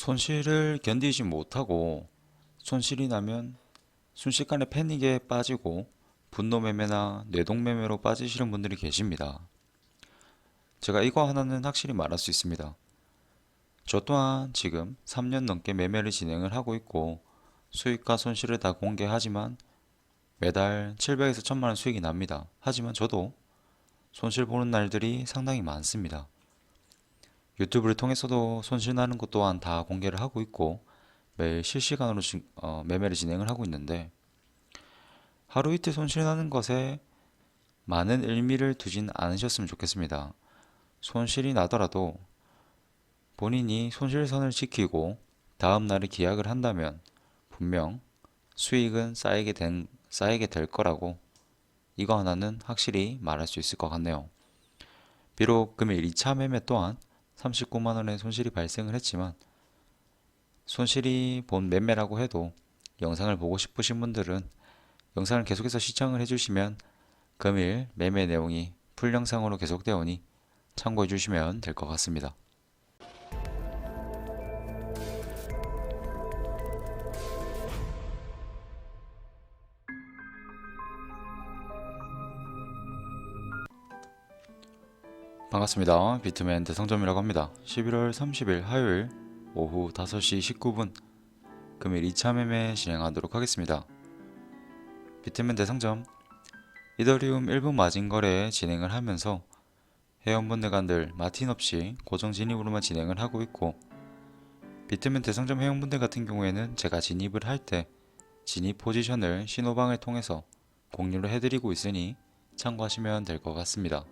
손실을 견디지 못하고 손실이 나면 순식간에 패닉에 빠지고 분노 매매나 뇌동 매매로 빠지시는 분들이 계십니다. 제가 이거 하나는 확실히 말할 수 있습니다. 저 또한 지금 3년 넘게 매매를 진행을 하고 있고 수익과 손실을 다 공개하지만 매달 700에서 1000만 원 수익이 납니다. 하지만 저도 손실 보는 날들이 상당히 많습니다. 유튜브를 통해서도 손실 나는 것 또한 다 공개를 하고 있고 매일 실시간으로 진- 어, 매매를 진행을 하고 있는데 하루 이틀 손실 나는 것에 많은 의미를 두진 않으셨으면 좋겠습니다. 손실이 나더라도 본인이 손실선을 지키고 다음 날에 기약을 한다면 분명 수익은 쌓이게 된, 쌓이게 될 거라고 이거 하나는 확실히 말할 수 있을 것 같네요. 비록 금일 2차 매매 또한 39만 원의 손실이 발생을 했지만 손실이 본 매매라고 해도 영상을 보고 싶으신 분들은 영상을 계속해서 시청을 해주시면 금일 매매 내용이 풀 영상으로 계속되오니 참고해 주시면 될 것 같습니다. 반갑습니다. 비트맨 대성점이라고 합니다. 11월 30일 화요일 오후 5시 19분 금일 2차 매매 진행하도록 하겠습니다. 비트맨 대성점 이더리움 1분 마진 거래 진행을 하면서 회원분들 간들 마틴 없이 고정 진입으로만 진행을 하고 있고 비트맨 대성점 회원분들 같은 경우에는 제가 진입을 할 때 진입 포지션을 신호방을 통해서 공유를 해드리고 있으니 참고하시면 될 것 같습니다.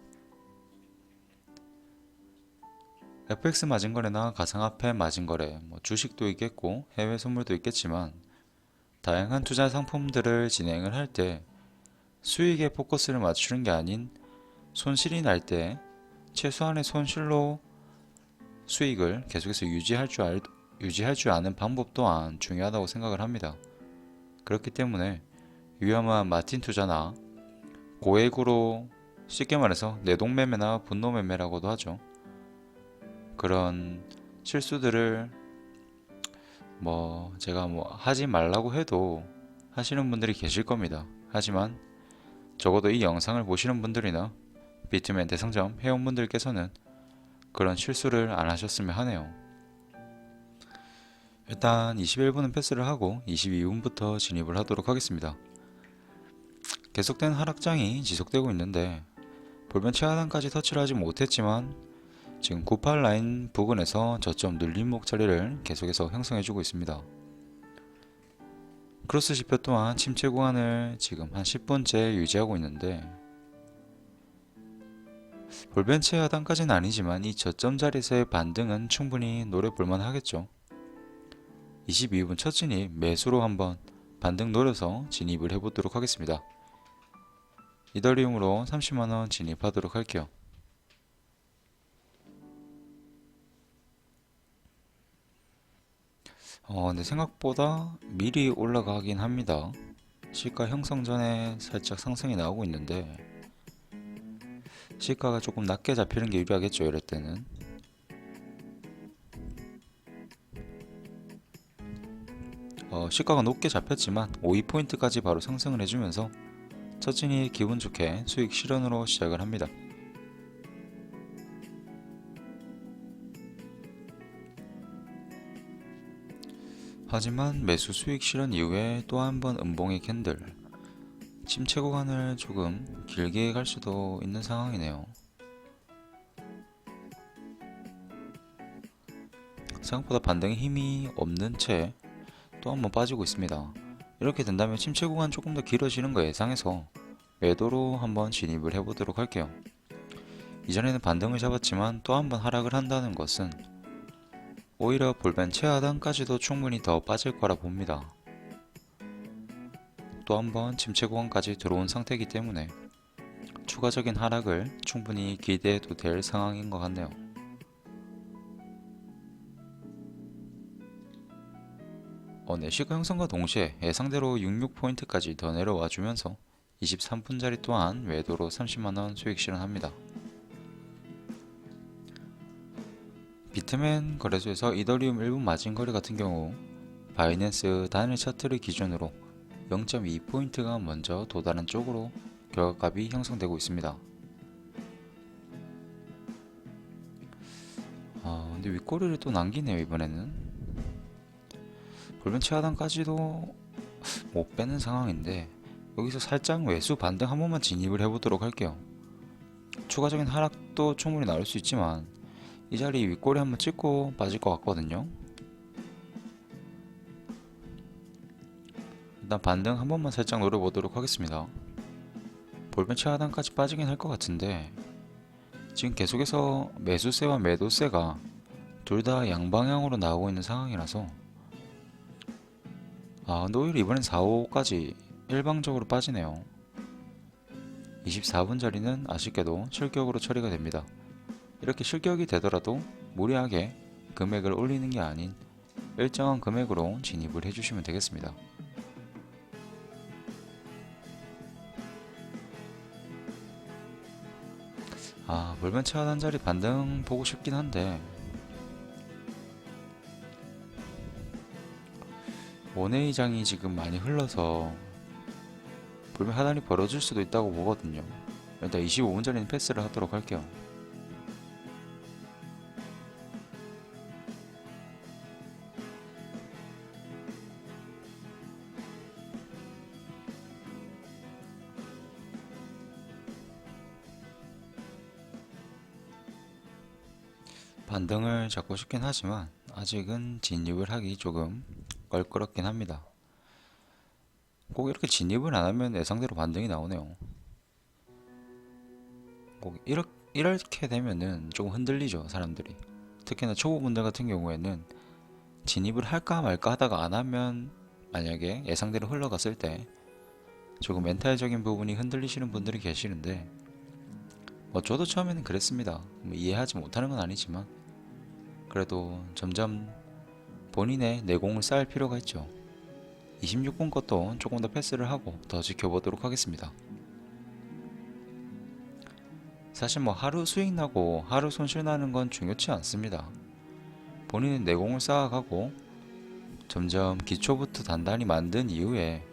FX 마진 거래나 가상화폐 마진 거래, 뭐 주식도 있겠고 해외 선물도 있겠지만 다양한 투자 상품들을 진행을 할 때 수익에 포커스를 맞추는 게 아닌 손실이 날 때 최소한의 손실로 수익을 계속해서 유지할 줄 알, 유지할 줄 아는 방법 또한 중요하다고 생각을 합니다. 그렇기 때문에 위험한 마틴 투자나 고액으로 쉽게 말해서 내동매매나 분노매매라고도 하죠. 그런 실수들을 뭐 제가 뭐 하지 말라고 해도 하시는 분들이 계실 겁니다. 하지만 적어도 이 영상을 보시는 분들이나 비트맨 대상점 회원분들께서는 그런 실수를 안 하셨으면 하네요. 일단 21분은 패스를 하고 22분부터 진입을 하도록 하겠습니다. 계속된 하락장이 지속되고 있는데 볼펜 최하단까지 터치를 하지 못했지만 지금 98 라인 부근에서 저점 눌림목 자리를 계속해서 형성해 주고 있습니다. 크로스 지표 또한 침체 구간을 지금 한 10분째 유지하고 있는데 볼벤치 하단까지는 아니지만 이 저점 자리에서의 반등은 충분히 노려 볼만 하겠죠. 22분 첫 진입 매수로 한번 반등 노려서 진입을 해보도록 하겠습니다. 이더리움으로 30만원 진입하도록 할게요. 어, 근데 생각보다 미리 올라가긴 합니다. 시가 형성 전에 살짝 상승이 나오고 있는데 시가가 조금 낮게 잡히는 게 유리하겠죠, 이럴 때는. 어, 시가가 높게 잡혔지만 5위포인트까지 바로 상승을 해주면서 첫진이 기분 좋게 수익 실현으로 시작을 합니다. 하지만 매수 수익 실현 이후에 또 한 번 음봉의 캔들 침체 구간을 조금 길게 갈 수도 있는 상황이네요. 생각보다 반등의 힘이 없는 채 또 한 번 빠지고 있습니다. 이렇게 된다면 침체 구간 조금 더 길어지는 거 예상해서 매도로 한번 진입을 해보도록 할게요. 이전에는 반등을 잡았지만 또 한 번 하락을 한다는 것은 오히려 볼벤 최하단까지도 충분히 더 빠질 거라 봅니다. 또 한번 침체 구간까지 들어온 상태이기 때문에 추가적인 하락을 충분히 기대해도 될 상황인 것 같네요. 어, 네, 시가 형성과 동시에 예상대로 66포인트까지 더 내려와 주면서 23분짜리 또한 외도로 30만원 수익 실현합니다. 비, 비트맨 거래소에서 이더리움 1분 마진 거래 같은 경우 바이낸스 단일 차트를 기준으로 0.2포인트가 먼저 도달한 쪽으로 결과값이 형성되고 있습니다. 아, 근데 윗꼬리를 또 남기네요, 이번에는. 볼펜치 하단까지도 못 빼는 상황인데 여기서 살짝 외수 반등 한 번만 진입을 해보도록 할게요. 추가적인 하락도 충분히 나올 수 있지만 이 자리 윗꼬리 한번 찍고 빠질 것 같거든요. 일단 반등 한 번만 살짝 노려보도록 하겠습니다. 볼벤치 하단까지 빠지긴 할 것 같은데 지금 계속해서 매수세와 매도세가 둘 다 양방향으로 나오고 있는 상황이라서 아 근데 오히려 이번엔 4, 5까지 일방적으로 빠지네요. 24분 자리는 아쉽게도 실격으로 처리가 됩니다. 이렇게 실격이 되더라도 무리하게 금액을 올리는 게 아닌 일정한 금액으로 진입을 해주시면 되겠습니다. 아, 물면치 하단 자리 반등 보고 싶긴 한데 원웨이 장이 지금 많이 흘러서 불면 하단이 벌어질 수도 있다고 보거든요. 일단 25분 전에는 패스를 하도록 할게요. 반등을 잡고 싶긴 하지만 아직은 진입을 하기 조금 껄끄럽긴 합니다. 꼭 이렇게 진입을 안 하면 예상대로 반등이 나오네요. 꼭 이렇, 이렇게 되면은 조금 흔들리죠, 사람들이. 특히나 초보분들 같은 경우에는 진입을 할까 말까 하다가 안 하면 만약에 예상대로 흘러갔을 때 조금 멘탈적인 부분이 흔들리시는 분들이 계시는데 뭐 저도 처음에는 그랬습니다. 뭐 이해하지 못하는 건 아니지만 그래도 점점 본인의 내공을 쌓을 필요가 있죠. 26분 것도 조금 더 패스를 하고 더 지켜보도록 하겠습니다. 사실 뭐 하루 수익 나고 하루 손실 나는 건 중요치 않습니다. 본인의 내공을 쌓아가고 점점 기초부터 단단히 만든 이후에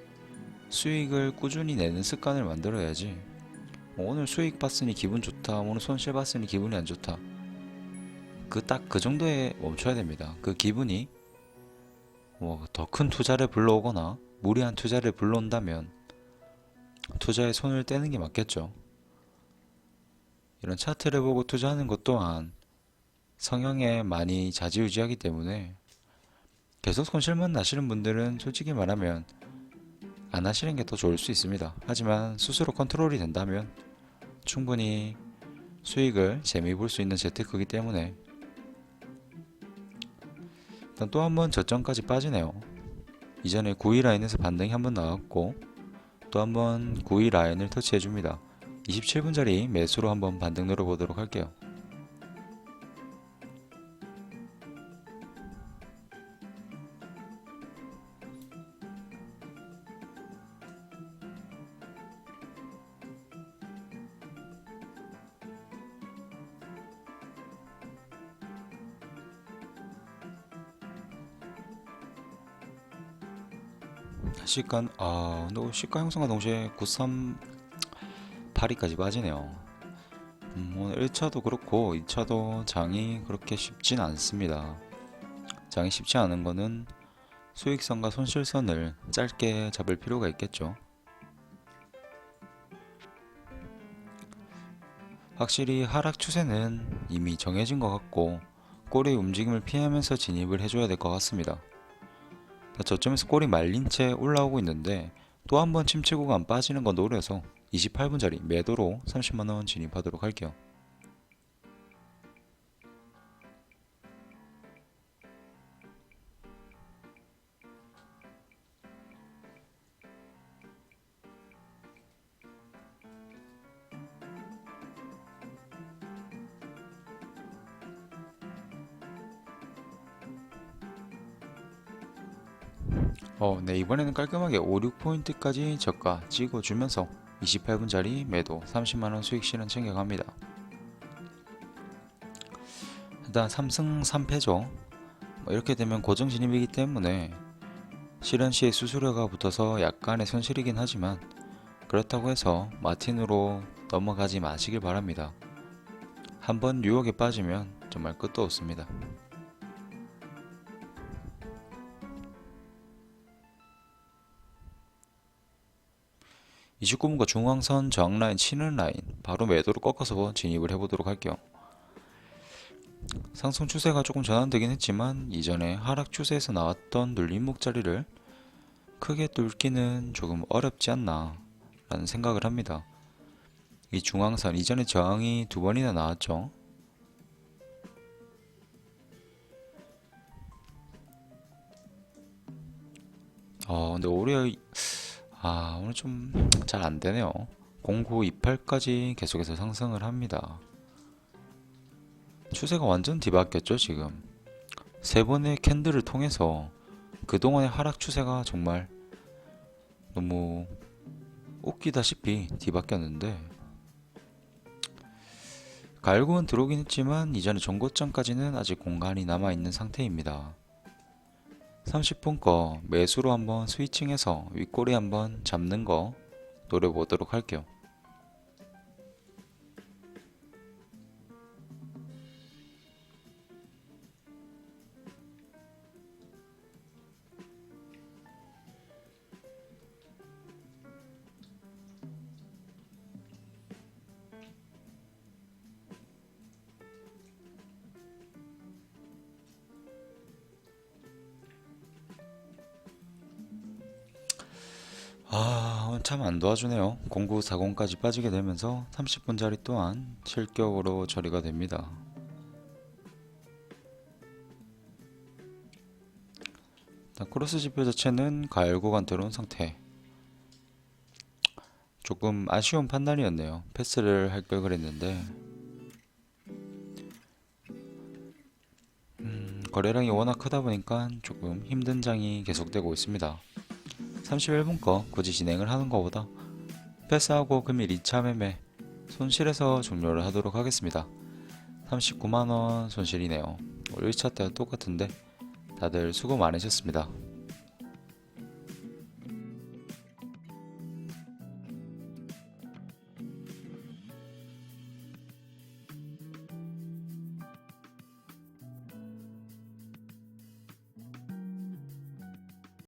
수익을 꾸준히 내는 습관을 만들어야지 뭐 오늘 수익 봤으니 기분 좋다 오늘 손실 봤으니 기분이 안 좋다 그 딱 그 정도에 멈춰야 됩니다 그 기분이 뭐 더 큰 투자를 불러오거나 무리한 투자를 불러온다면 투자에 손을 떼는 게 맞겠죠 이런 차트를 보고 투자하는 것 또한 성향에 많이 좌지우지하기 때문에 계속 손실만 나시는 분들은 솔직히 말하면 안 하시는 게 더 좋을 수 있습니다. 하지만 스스로 컨트롤이 된다면 충분히 수익을 재미 볼 수 있는 재테크이기 때문에 또 한 번 저점까지 빠지네요. 이전에 9위 라인에서 반등이 한 번 나왔고 또 한 번 9위 라인을 터치해 줍니다. 27분짜리 매수로 한번 반등 노려보도록 할게요. 시가 아 근데 시가 형성과 동시에 93 8위까지 빠지네요. 음, 오늘 1차도 그렇고 2차도 장이 그렇게 쉽진 않습니다. 장이 쉽지 않은 거는 수익선과 손실선을 짧게 잡을 필요가 있겠죠. 확실히 하락 추세는 이미 정해진 것 같고 꼬리의 움직임을 피하면서 진입을 해줘야 될 것 같습니다. 저점에서 꼬리 말린 채 올라오고 있는데 또 한 번 침체 구간 빠지는 거 노려서 28분짜리 매도로 30만원 진입하도록 할게요. 어, 네, 이번에는 깔끔하게 5, 6포인트까지 저가 찍어주면서 28분짜리 매도 30만원 수익 실현 챙겨갑니다. 일단 3승 3패죠. 뭐 이렇게 되면 고정 진입이기 때문에 실현 시에 수수료가 붙어서 약간의 손실이긴 하지만 그렇다고 해서 마틴으로 넘어가지 마시길 바랍니다. 한번 유혹에 빠지면 정말 끝도 없습니다. 29분과 중앙선 저항 라인 치는 라인 바로 매도로 꺾어서 진입을 해보도록 할게요. 상승 추세가 조금 전환되긴 했지만 이전에 하락 추세에서 나왔던 눌림목 자리를 크게 뚫기는 조금 어렵지 않나 라는 생각을 합니다. 이 중앙선 이전에 저항이 두 번이나 나왔죠. 어 근데 올해 아 오늘 좀 잘 안 되네요. 0928까지 계속해서 상승을 합니다. 추세가 완전 뒤바뀌었죠 지금. 세 번의 캔들을 통해서 그동안의 하락 추세가 정말 너무 웃기다시피 뒤바뀌었는데 갈고는 들어오긴 했지만 이전에 전고점까지는 아직 공간이 남아있는 상태입니다. 30분 거 매수로 한번 스위칭해서 윗꼬리 한번 잡는 거 노려보도록 할게요. 참 안 도와주네요. 0940까지 빠지게 되면서 30분짜리 또한 실격으로 처리가 됩니다. 크로스 지표 자체는 가열 구간 들어온 상태. 조금 아쉬운 판단이었네요. 패스를 할 걸 그랬는데. 음, 거래량이 워낙 크다 보니까 조금 힘든 장이 계속되고 있습니다. 31분 거 굳이 진행을 하는 것보다 패스하고 금일 2차 매매 손실해서 종료를 하도록 하겠습니다. 39만원 손실이네요. 올 1차 때와 똑같은데 다들 수고 많으셨습니다.